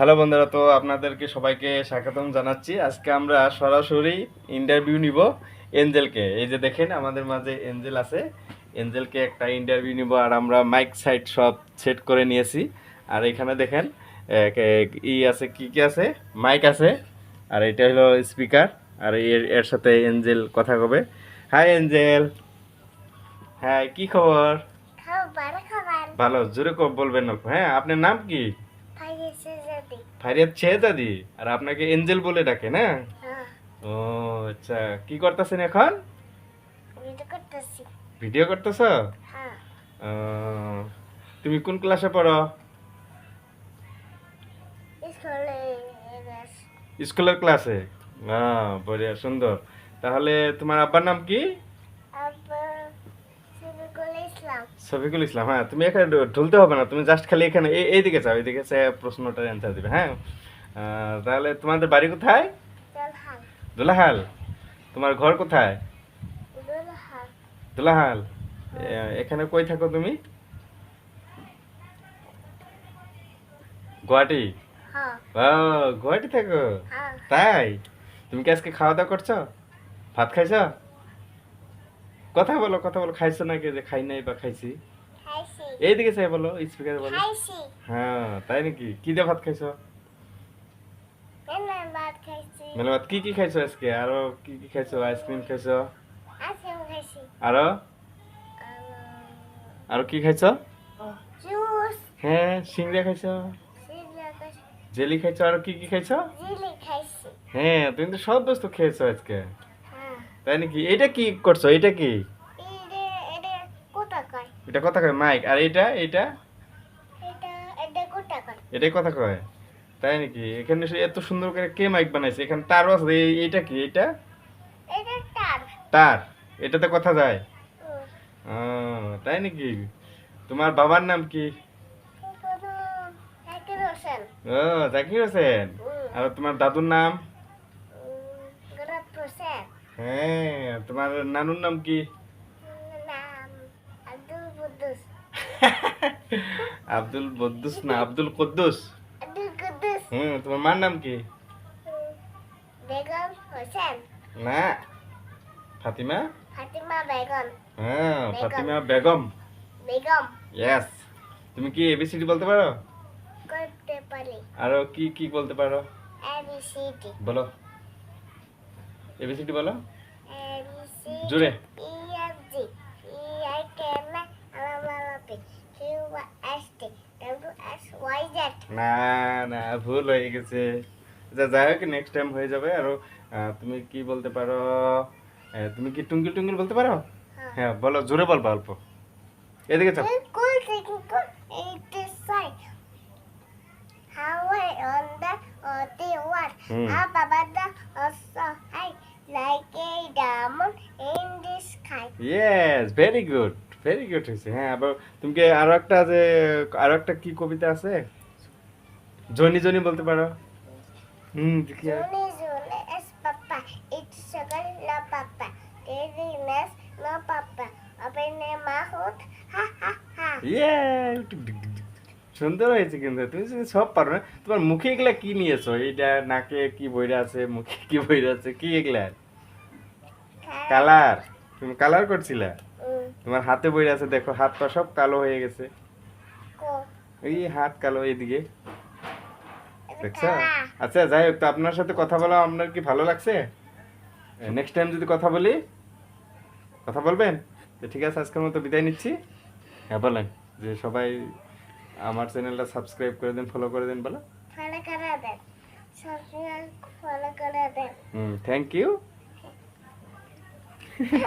Hello বন্ধুরা তো আপনাদেরকে সবাইকে স্বাগতম জানাচ্ছি। আজকে আমরা সরাসরি ইন্টারভিউ নিব এঞ্জেলকে। এই যে দেখেন আমাদের মাঝে এঞ্জেল আছে। এঞ্জেলকে একটা ইন্টারভিউ নিব আর আমরা মাইক সাইট সব সেট করে নিয়েছি। আর এখানে দেখেন ই আছে কি কি আছে? মাইক আছে। আর এটা হলো স্পিকার আর এর এর সাথে এঞ্জেল কথা কবে। Hi Angel. হ্যাঁ কি খবর? ভালো জোরে বলবেন হ্যাঁ আপনার নাম কি? যদি ফারিয়াদ শেহজাদি? আর আপনাকে এঞ্জেল বলে ডাকে না? হ্যাঁ। ও আচ্ছা। কি করতেছেন এখন? ভিডিও করতেছি। হ্যাঁ। তুমি কোন ক্লাসে পড়ো? স্কুলের ক্লাসে হ্যাঁ সুন্দর। তাহলে তোমার আব্বার নাম কি? আব্বা শফিকুল ইসলাম হ্যাঁ তুমি এখানে ঢুলতে হবে না তুমি জাস্ট খালি এখানে এই এইদিকে চাও এইদিকে চাই প্রশ্নটার অ্যান্সার দিবে হ্যাঁ? তাহলে তোমাদের বাড়ি কোথায়? দোলাহাল। তোমার ঘর কোথায়? দুল হাল দোলাহাল এখানে কই থাকো তুমি? গুয়াহাটি? হ্যাঁ। ও গুয়াহাটি থাকো। হ্যাঁ। তাই? তুমি কি আজকে খাওয়া দাওয়া করছ? ভাত খাইছো? কথা বলো কথা বলো খাইছো নাকি যে খাই নাই বা খাইছি? খাইছি। এইদিকে চাই বলো স্পিকারে বলো। খাইছি। হ্যাঁ তাই নাকি? কি দিয়ে ভাত খাইছো? এনে ভাত খাইছি। ভাত কি কি খাইছো আজকে? আরও কি কি খাইছো? আইসক্রিম খাইছো? আরও? আরও কি খাইছো? জুস। হ্যাঁ সিংড়া খাইছো। জেলি খাইছো? আর কি কি খাইছো? জিলি খাইছি। হ্যাঁ তুমি তো সব বস্তু খেয়েছো আজকে। তাই নাকি? এটা কি করছ? এটা কি? এটা এটা এটা কথা কয়? মাইক। আর এটা এটা এটা এটা এটাই কথা কয়? তাই নাকি? এখানে এত সুন্দর করে কে মাইক বানাইছে? এখানে তারও আছে। এইটা কি? এটা এটা তার। এটাতে কথা যায়। তাই নাকি? তোমার বাবার নাম কি? ও জাকির হোসেন। আর তোমার দাদুর নাম? হ্যাঁ তোমার নানুর নাম কি? আব্দুল বদ্দুস না আব্দুল কুদ্দুস? হুম তোমার মার নাম কি? বেগম হোসেন। না ফাতিমা? ফাতিমা বেগম। হ্যাঁ। ফাতিমা বেগম। বেগম। ইয়েস তুমি কি এবিসিডি বলতে পারো? করতে পারি। আরও কি কি বলতে পারো? এবিসিডি বলো। এবিসিডি বলো। জোরে। ওয়াই জেড না না ভুল হয়ে গেছে। আচ্ছা যাই হোক নেক্সট টাইম হয়ে যাবে। আরও তুমি কি বলতে পারো? তুমি কি টুঙ্গিল টুঙ্গিল বলতে পারো? হ্যাঁ। হ্যাঁ বলো জোরে বলবা অল্প। এদিকে চাপ Hawaii on the or the what Hmm. Up above the also yes very good very good হয়েছে হ্যাঁ আবার তুমি কি আরও একটা যে আরও একটা কি কবিতা আছে? জনি জনি বলতে পারো। হুম. ইয়ে সুন্দর হয়েছে কিন্তু তুমি সব পারো না তোমার মুখে এগুলা কি নিয়েছো? এইটা নাকে কি বইরা আছে মুখে কি বইরা আছে কি এগুলা? কালার। তুমি কালার করছিলা. তোমার হাতে বইরা আছে দেখো হাত পা সব কালো হয়ে গেছে। এই হাত কালো এদিকে দেখছ? আচ্ছা যাই হোক তো আপনার সাথে কথা বলা আপনার কি ভালো লাগছে? নেক্সট টাইম যদি কথা বলি কথা বলবেন? তো ঠিক আছে আজকের মতো বিদায় নিচ্ছি। হ্যাঁ বলেন যে সবাই আমার চ্যানেলটা সাবস্ক্রাইব করে দেন ফলো করে দেন বলো। Follow করে দেন। সবসময় ফলো করে দেন। হুম থ্যাংক ইউ